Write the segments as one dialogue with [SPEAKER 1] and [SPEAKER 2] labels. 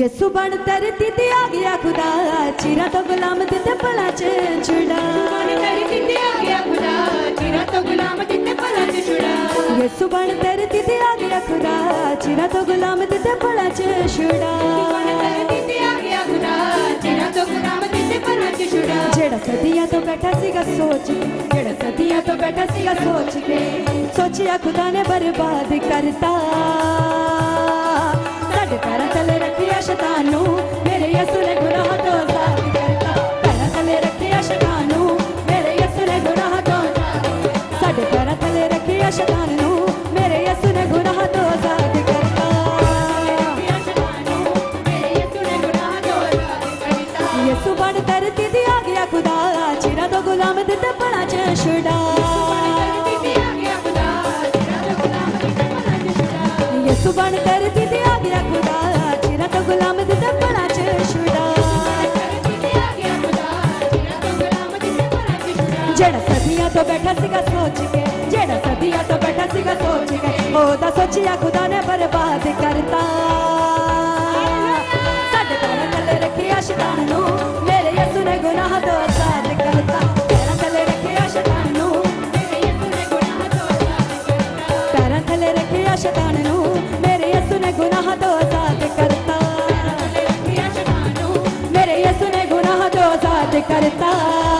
[SPEAKER 1] ਯਿਸੂ ਬਣ ਧਰਤੀ ਤੇ ਆ ਗਿਆ ਖੁਦਾ ਚਿਰਾ ਤੋਂ ਗੁਲਾਮ ਦਿੱਤੇ ਤੇ ਪਲਾ ਚ ਛੁੜਾ ਯਿਸੂ ਬਣ ਧਰਤੀ ਤੇ ਆ ਗਿਆ ਖੁਦਾ ਚਿਰਾ ਤੋਂ ਗੁਲਾਮ ਦਿੱਤੇ ਤੇ ਪਲਾ ਚ ਛੁੜਾ ਜਿਹੜਾ ਸਦੀਆਂ ਤੋਂ ਬੈਠਾ ਸੀਗਾ ਸੋਚ ਜਿਹੜਾ ਸਦੀਆਂ ਤੋਂ ਬੈਠਾ ਸੀਗਾ ਸੋਚ ਕੇ ਸੋਚਿਆ ਖੁਦਾ ਨੇ ਬਰਬਾਦ ਕਰਤਾ। ਸਾਡੇ ਸ਼ਤਾਨੂ, ਮੇਰੇ ਤੋਂ ਰੱਖਿਆ ਸ਼ਤਾਨੂ, ਮੇਰੇ ਯਸੂ ਬਣ ਧਰਤੀ ਆ ਗਿਆ ਗੁਲਾਮ ਤੇ ਪਣਾ ਚ ਛੁਡਾ।
[SPEAKER 2] ਧਰਤੀ ਤੇ ਆ ਗਿਆ ਖੁਦਾ ਗੁਲਾਮ
[SPEAKER 1] ਦਿੱਤਾ ਬਣਾ
[SPEAKER 2] ਚਸ਼ੁੜਾ
[SPEAKER 1] ਜਿਹੜਾ ਸਦੀਆਂ ਤੋਂ ਬੈਠਾ ਸੀਗਾ ਸੋਚ ਕੇ, ਜਿਹੜਾ ਸਦੀਆਂ ਤੋਂ ਬੈਠਾ ਸੀਗਾ ਸੋਚ ਕੇ, ਉਹਦਾ ਸੋਚਿਆ ਖੁਦਾ ਨੇ ਬਰਬਾਦ ਕਰਤਾ। de caretada.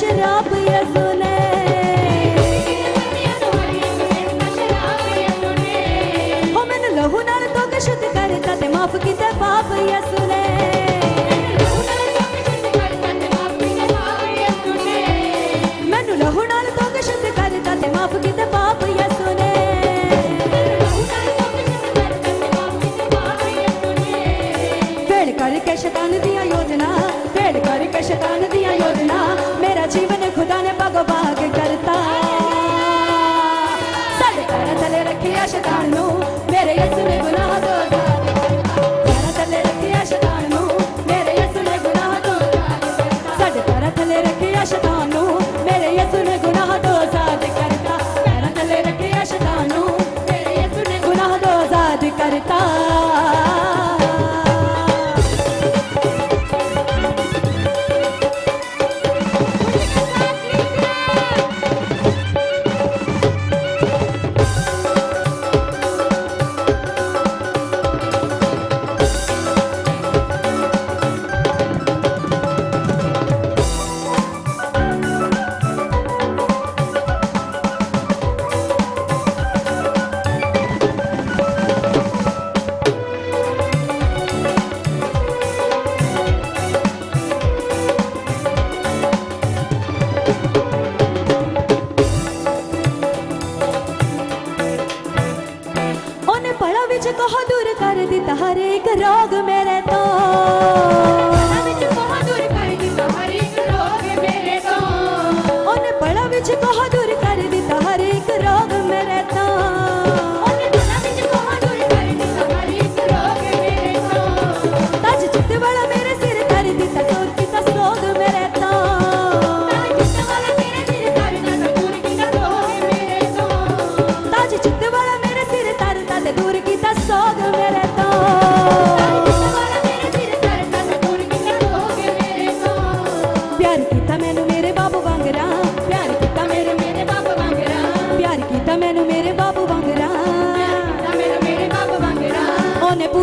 [SPEAKER 1] شراب يا زلال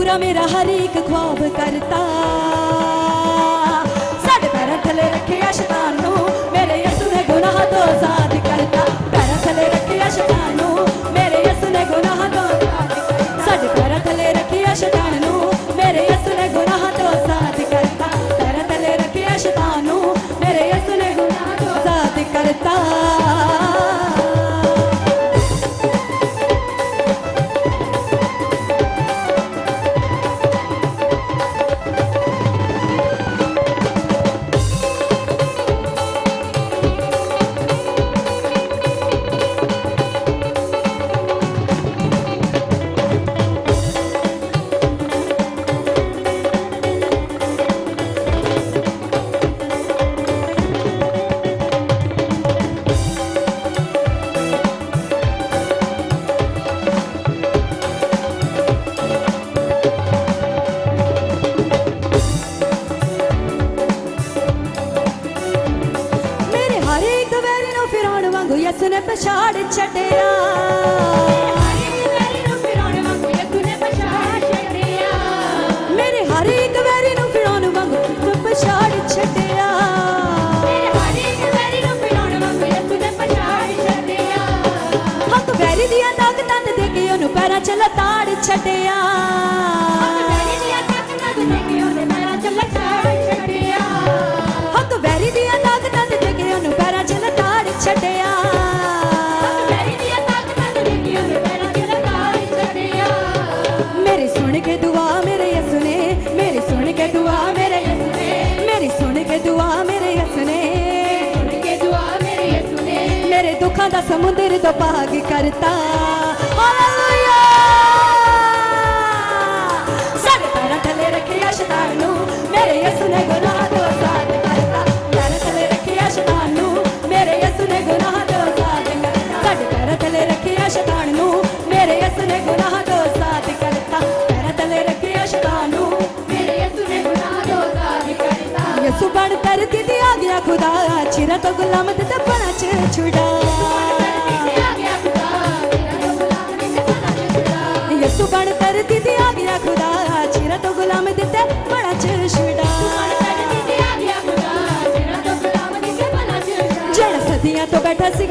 [SPEAKER 1] ਪੂਰਾ
[SPEAKER 2] ਮੇਰਾ
[SPEAKER 1] ਹਰ ਇੱਕ ਖੁਆਬ ਕਰਤਾ। ਸਾਡੇ ਪੈਰਾਂ ਥੱਲੇ ਰੱਖਿਆ ਸ਼ੈਤਾਨ ਨੂੰ, ਮੇਰੇ ਯਿਸੂ ਨੇ ਗੁਨਾਹ ਤੋਂ ਆਜ਼ਾਦ ਕਰਤਾ। ਪੈਰਾਂ ਥੱਲੇ ਰੱਖਿਆ ਸ਼ੈਤਾਨ ਪੈਰਾਂ 'ਚ ਲਤਾੜ ਛੱਡਿਆ। ਹੱਥ ਵੈਰੀ ਦੀਆਂ ਤਾਕਤਾਂ ਤੇ ਦੇ ਕੇ ਉਹਨੂੰ ਪੈਰਾਂ 'ਚ ਲਤਾੜ ਛੱਡਿਆ। ਮੇਰੀ ਸੁਣ ਕੇ ਦੁਆ ਮੇਰੇ ਮੇਰੀ ਸੁਣ ਕੇ ਦੁਆ ਮੇਰੇ ਯਿਸੂ ਨੇ ਮੇਰੀ ਸੁਣ ਕੇ ਦੁਆ ਮੇਰੇ ਮੇਰੇ ਦੁੱਖਾਂ ਦਾ ਸਮੁੰਦਰ ਤੋਂ ਪਾਗ ਕਰਤਾ। ਹਾਲੇਲੂਇਆ। ਮੇਰੇ ਯਿਸੂ ਨੇ ਗੁਨਾਹ ਤੋਂ ਆਜ਼ਾਦ ਕਰਤਾ ਪੈਰਾਂ ਥੱਲੇ ਰੱਖਿਆ ਸ਼ੈਤਾਨ ਨੂੰ ਮੇਰੇ ਯਿਸੂ ਨੇ ਗੁਨਾਹ ਤੋਂ ਆਜ਼ਾਦ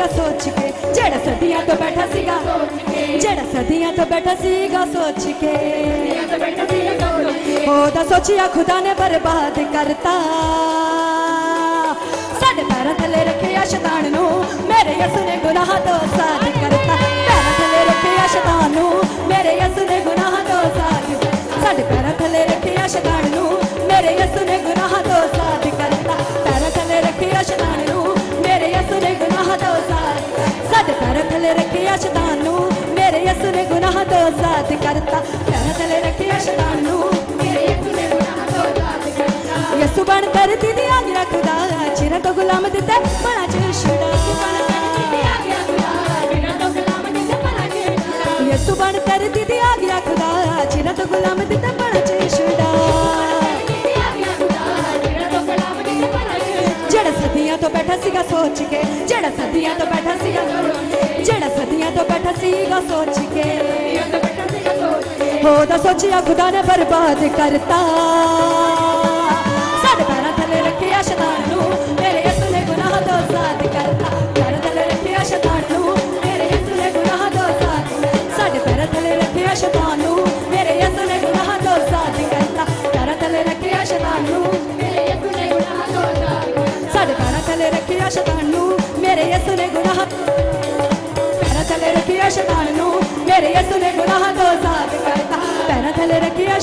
[SPEAKER 1] ਸੀਗਾ, ਸੋਚ ਕੇ। ਜਿਹੜਾ ਸਦੀਆਂ ਤੋਂ ਬੈਠਾ ਸੀਗਾ, ਜਿਹੜਾ ਸਦੀਆਂ ਤੋਂ ਬੈਠਾ ਸੀਗਾ, ਸੋਚ ਕੇ। ਉਹਦਾ ਸੋਚਿਆ ਖੁਦਾ ਨੇ ਬਰਬਾਦ ਕਰਤਾ। ਸਾਡੇ ਪੈਰਾਂ ਥੱਲੇ ਰੱਖਿਆ ਸ਼ੈਤਾਨ ਨੂੰ, ਮੇਰੇ ਯਿਸੂ ਨੇ ਗੁਨਾਹ ਤੋਂ ਸਾਥ ਕਰਤਾ। ਪੈਰਾਂ ਥੱਲੇ ਰੱਖਿਆ ਸ਼ੈਤਾਨ ਨੂੰ, ਮੇਰੇ ਯਿਸੂ ਨੇ ਗੁਨਾਹ ਤੋਂ ਸਾਥ ਸਾਡੇ ਪੈਰਾਂ ਥੱਲੇ ਰੱਖਿਆ ਸ਼ੈਤਾਨ ਨੂੰ, ਮੇਰੇ ਯਿਸੂ ਨੇ ਗੁਨਾਹ ਤੋਂ ਸਾਥ ਕਰਤਾ। ਪੈਰਾਂ ਥੱਲੇ ਰੱਖਿਆ ਸ਼ੈਤਾਨ ਨੂੰ ਥੱਲੇ ਰੱਖਿਆ ਸ਼ੈਤਾਨ ਨੂੰ ਮੇਰੇ ਯਿਸੂ ਨੇ ਗੁਨਾਹ ਤੋਂ ਆਜ਼ਾਦ ਕਰਤਾ। ਪੈਰਾਂ ਥੱਲੇ ਰੱਖਿਆ ਸ਼ੈਤਾਨ ਨੂੰ ਯਿਸੂ ਬਣ ਧਰਤੀ ਦੀ ਆਗ ਰੱਖਦਾ, ਚਿਰਾਂ ਤੋਂ ਗੁਲਾਮ ਦਿੱਤਾ ਬਣਾ ਚ ਛੁਡਾ। ਯਿਸੂ ਬਣ ਧਰਤੀ ਦੀ ਆਗ ਰੱਖਦਾ, ਚਿਰਾਂ ਤੋਂ ਗੁਲਾਮ ਦਿੱਤਾ ਬਣਾ ਸੀਗਾ ਸੋਚ ਕੇ। ਜਿਹੜਾ ਸਦੀਆਂ ਤੋਂ ਬੈਠਾ ਸੀਗਾ ਜਿਹੜਾ ਸਦੀਆਂ ਤੋਂ ਬੈਠਾ ਸੀਗਾ ਸੋਚ ਕੇ। ਉਹਦਾ ਸੋਚਿਆ ਖੁਦਾ ਨੇ ਬਰਬਾਦ ਕਰਤਾ।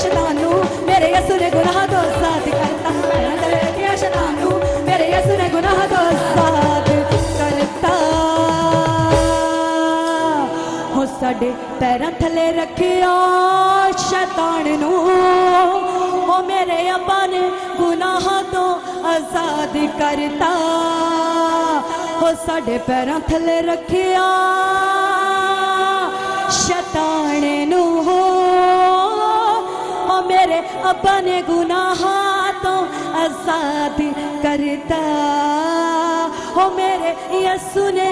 [SPEAKER 1] ਸ਼ੈਤਾਨ ਨੂੰ ਮੇਰੇ ਯਿਸੂ ਨੇ ਗੁਨਾਹ ਤੋਂ ਆਜ਼ਾਦ ਕਰਤਾ ਪੈਰਾਂ ਥੱਲੇ ਰੱਖਿਆ ਸ਼ੈਤਾਨ ਨੂੰ ਮੇਰੇ ਯਿਸੂ ਨੇ ਗੁਨਾਹ ਤੋਂ ਆਜ਼ਾਦ ਕਰਤਾ। ਹੋ ਸਾਡੇ ਪੈਰਾਂ ਥੱਲੇ ਰੱਖਿਆ ਸ਼ੈਤਾਨ ਨੂੰ। ਉਹ ਮੇਰੇ ਅੱਬਾ ਨੇ ਗੁਨਾਹਾਂ ਤੋਂ ਆਜ਼ਾਦ ਕਰਤਾ। ਹੋ ਸਾਡੇ ਪੈਰਾਂ ਥੱਲੇ ਰੱਖਿਆ ਸ਼ੈਤਾਨ ਮੇਰੇ ਅੱਬਾ ਨੇ ਗੁਨਾਹਾਂ ਤੋਂ ਆਜ਼ਾਦ ਕਰਤਾ ਹੋ ਮੇਰੇ ਯਿਸੂ ਨੇ